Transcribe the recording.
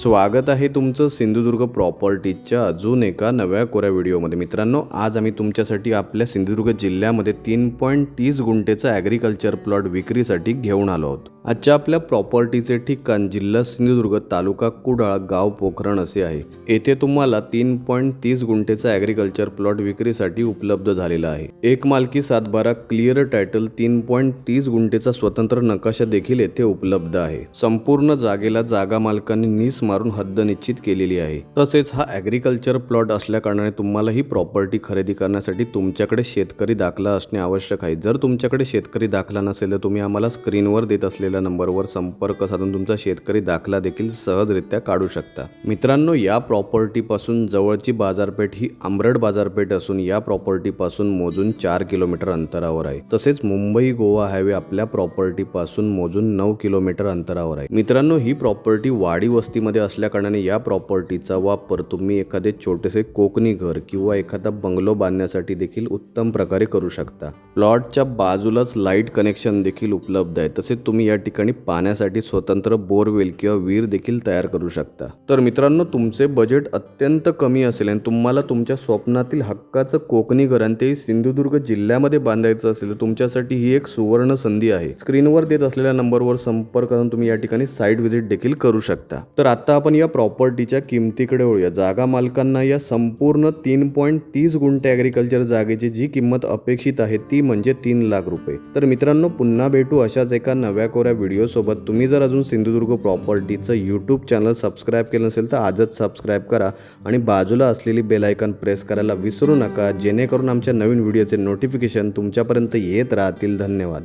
स्वागत आहे तुमचं सिंधुदुर्ग प्रॉपर्टीच्या अजून एका नव्या कोऱ्या व्हिडिओमध्ये. मित्रांनो आज आम्ही तुमच्यासाठी आपल्या सिंधुदुर्ग जिल्ह्यामध्ये तीन पॉईंट तीस गुंठेचा ॲग्रिकल्चर प्लॉट विक्रीसाठी घेऊन आलो आहोत. आजच्या आपल्या प्रॉपर्टीचे ठिकाण जिल्हा सिंधुदुर्ग तालुका कुडाळ गाव पोखरण असे आहे. येथे तुम्हाला तीन पॉईंट तीस गुंठेचा ॲग्रिकल्चर प्लॉट विक्रीसाठी उपलब्ध झालेला आहे. एक मालकी सातबारा क्लिअर टायटल तीन पॉईंट तीस गुंठेचा स्वतंत्र नकाशा देखील येथे उपलब्ध आहे. संपूर्ण जागेला जागा मालकांनी निस मारून हद्द निश्चित केलेली आहे. तसेच हा ॲग्रिकल्चर प्लॉट असल्याकारणाने तुम्हाला ही प्रॉपर्टी खरेदी करण्यासाठी तुमच्याकडे शेतकरी दाखला असणे आवश्यक आहे. जर तुमच्याकडे शेतकरी दाखला नसेल तर तुम्ही आम्हाला स्क्रीनवर देत असलेल्या नंबरवर संपर्क साधून तुमचा शेतकरी दाखला देखील सहजरित्या काढू शकता. मित्रांनो या प्रॉपर्टीपासून जवळची बाजारपेठ ही आंबरड बाजारपेठ असून या प्रॉपर्टीपासून मोजून चार किलोमीटर अंतरावर आहे. तसेच मुंबई गोवा हायवे आपल्या प्रॉपर्टीपासून मोजून नऊ किलोमीटर अंतरावर आहे. मित्रांनो ही प्रॉपर्टी वाडी वस्तीमध्ये असल्या असल्याकारणाने या प्रॉपर्टीचा वापर तुम्ही एखादे छोटेसे कोकणी घर किंवा एखादा बंगलो बांधण्यासाठी देखील उत्तम प्रकारे करू शकता. प्लॉटच्या बाजूलाच लाइट कनेक्शन देखील उपलब्ध आहे. तसेच तुम्ही या ठिकाणी पाण्यासाठी स्वतंत्र बोरवेल किंवा विहीर देखील तयार करू शकता. तर मित्रांनो तुमचे बजेट अत्यंत कमी असेल आणि तुम्हाला तुमच्या स्वप्नातील हक्काचं कोकणी घर आणि तेही सिंधुदुर्ग जिल्ह्यामध्ये बांधायचं असेल तर तुमच्यासाठी ही एक सुवर्ण संधी आहे. स्क्रीनवर देत असलेल्या नंबरवर संपर्क करून तुम्ही या ठिकाणी साईट व्हिजिट देखील करू शकता. तर आता आता आपण या प्रॉपर्टीच्या किमतीकडे वळूया. जागा मालकांना या संपूर्ण तीन पॉईंट तीस गुंठे ॲग्रिकल्चर जागेची जी किंमत अपेक्षित आहे ती म्हणजे तीन लाख रुपये. तर मित्रांनो पुन्हा भेटू अशाच एका नव्या कोऱ्या व्हिडिओसोबत तुम्ही जर अजून सिंधुदुर्ग प्रॉपर्टीचं यूट्यूब चॅनल सबस्क्राईब केलं नसेल तर आजच सबस्क्राईब करा आणि बाजूला असलेली बेल आयकॉन प्रेस करायला विसरू नका. जेणेकरून आमच्या नवीन व्हिडिओचे नोटिफिकेशन तुमच्यापर्यंत येत राहतील. धन्यवाद.